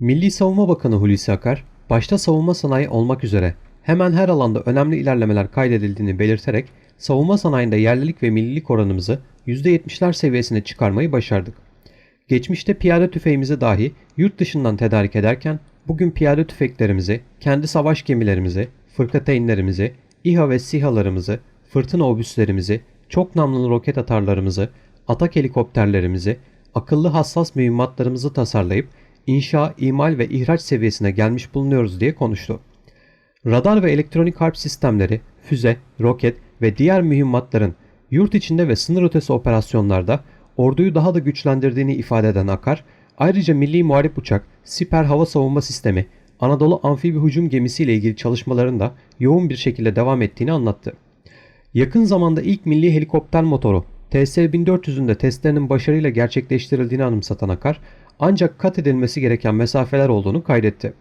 Milli Savunma Bakanı Hulusi Akar, başta savunma sanayi olmak üzere hemen her alanda önemli ilerlemeler kaydedildiğini belirterek savunma sanayinde yerlilik ve millilik oranımızı %70'ler seviyesine çıkarmayı başardık. Geçmişte piyade tüfeğimizi dahi yurt dışından tedarik ederken bugün piyade tüfeklerimizi, kendi savaş gemilerimizi, fırkateynlerimizi, İHA ve SİHA'larımızı, fırtına obüslerimizi, çok namlulu roket atarlarımızı, atak helikopterlerimizi, akıllı hassas mühimmatlarımızı tasarlayıp inşa, imal ve ihraç seviyesine gelmiş bulunuyoruz diye konuştu. Radar ve elektronik harp sistemleri, füze, roket ve diğer mühimmatların yurt içinde ve sınır ötesi operasyonlarda orduyu daha da güçlendirdiğini ifade eden Akar, ayrıca Milli Muharip Uçak, Siper Hava Savunma Sistemi, Anadolu Amfibi Hücum Gemisi ile ilgili çalışmaların da yoğun bir şekilde devam ettiğini anlattı. Yakın zamanda ilk milli helikopter motoru TS-1400'ün de testlerinin başarıyla gerçekleştirildiğini anımsatan Akar, ancak kat edilmesi gereken mesafeler olduğunu kaydetti.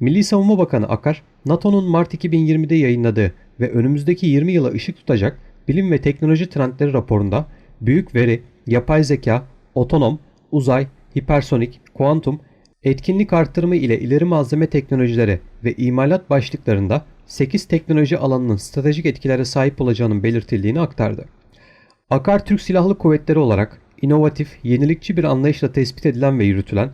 Milli Savunma Bakanı Akar, NATO'nun Mart 2020'de yayınladığı ve önümüzdeki 20 yıla ışık tutacak bilim ve teknoloji trendleri raporunda büyük veri, yapay zeka, otonom, uzay, hipersonik, kuantum, etkinlik artırımı ile ileri malzeme teknolojileri ve imalat başlıklarında 8 teknoloji alanının stratejik etkilere sahip olacağının belirtildiğini aktardı. Akar Türk Silahlı Kuvvetleri olarak inovatif, yenilikçi bir anlayışla tespit edilen ve yürütülen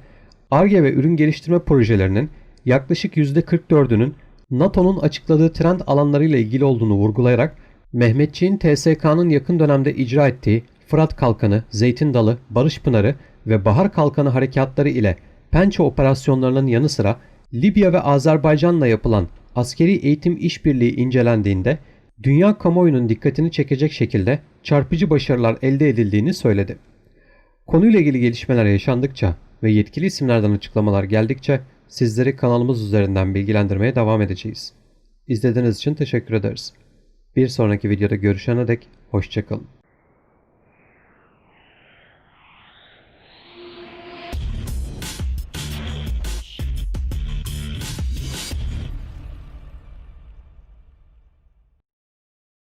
ARGE ve ürün geliştirme projelerinin yaklaşık %44'ünün NATO'nun açıkladığı trend alanlarıyla ilgili olduğunu vurgulayarak Mehmetçiğin TSK'nın yakın dönemde icra ettiği Fırat Kalkanı, Zeytin Dalı, Barış Pınarı ve Bahar Kalkanı harekatları ile Pençe operasyonlarının yanı sıra Libya ve Azerbaycan'la yapılan askeri eğitim işbirliği incelendiğinde dünya kamuoyunun dikkatini çekecek şekilde çarpıcı başarılar elde edildiğini söyledi. Konuyla ilgili gelişmeler yaşandıkça ve yetkili isimlerden açıklamalar geldikçe sizleri kanalımız üzerinden bilgilendirmeye devam edeceğiz. İzlediğiniz için teşekkür ederiz. Bir sonraki videoda görüşene dek hoşçakalın.